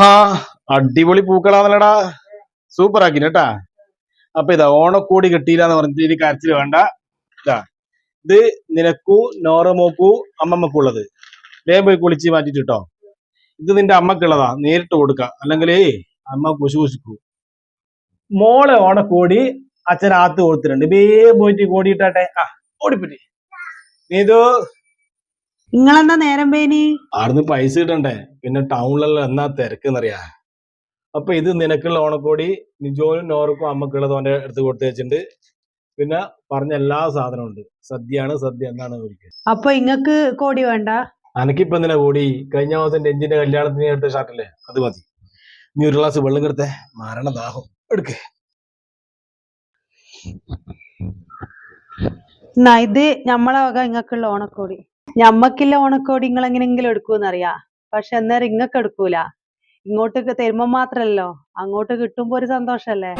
ആഹാ അടിപൊളി പൂക്കളാണല്ലടാ. സൂപ്പർ ആക്കി കേട്ടാ. അപ്പൊ ഇതാ ഓണക്കോടി കിട്ടിയില്ല എന്ന് പറഞ്ഞിട്ട് ഇനി കരച്ചിൽ വേണ്ട. ഇതാ ഇത് നിനക്കു നോറമോക്കു അമ്മമ്മക്കും ഉള്ളത് വേഗം പോയി കുളിച്ച് മാറ്റിട്ട് കേട്ടോ ഇത് നിന്റെ അമ്മക്കുള്ളതാ നേരിട്ട് കൊടുക്ക. അല്ലെങ്കിൽ അമ്മ കുശു കുശിക്കൂ. മോളെ ഓണക്കോടി അച്ഛൻ ആത്ത് കൊടുത്തിട്ടുണ്ട്. വേഗം പോയിട്ട് കോടിയിട്ടാട്ടെ ആ ഓടിപ്പറ്റി നീതു. നിങ്ങളെന്താ നേരം പേനി? ആടുന്ന് പൈസ കിട്ടണ്ടേ? പിന്നെ ടൗണിലെല്ലാം എന്നാ തിരക്കെന്നറിയാ? അപ്പൊ ഇത് നിനക്കുള്ള ഓണക്കോടി നിജോനും നോർക്കും അമ്മക്കുള്ളത് അവന്റെ അടുത്ത് കൊടുത്തു വെച്ചിട്ടുണ്ട്. പിന്നെ പറഞ്ഞ എല്ലാ സാധനവും ഉണ്ട്. സദ്യയാണ് സദ്യ എന്നാണ് ഒരിക്കൽ. അപ്പൊ ഇങ്ങക്ക് കോടി വേണ്ട? അനക്കിപ്പോ എന്തിനാ കോടി? കഴിഞ്ഞ മാസം എഞ്ചിന്റെ കല്യാണത്തിന് എടുത്ത ഷർട്ടല്ലേ? അത് മതി. നീ ഒരു ഗ്ലാസ് വെള്ളം കിടത്തെ മരണദാഹം എടുക്ക്. എന്നാ ഇത് ഞമ്മളെ വക ഇങ്ങക്കുള്ള ഓണക്കോടി. ഞമ്മക്കില്ല ഓണക്കോടി നിങ്ങൾ എങ്ങനെങ്കിലും എടുക്കൂന്നറിയാ പക്ഷെ അന്നേരം ഇങ്ങക്ക് എടുക്കൂല. ഇങ്ങോട്ട് തരുമ്പോ മാത്രല്ലോ അങ്ങോട്ട് കിട്ടുമ്പോ ഒരു സന്തോഷല്ലേ?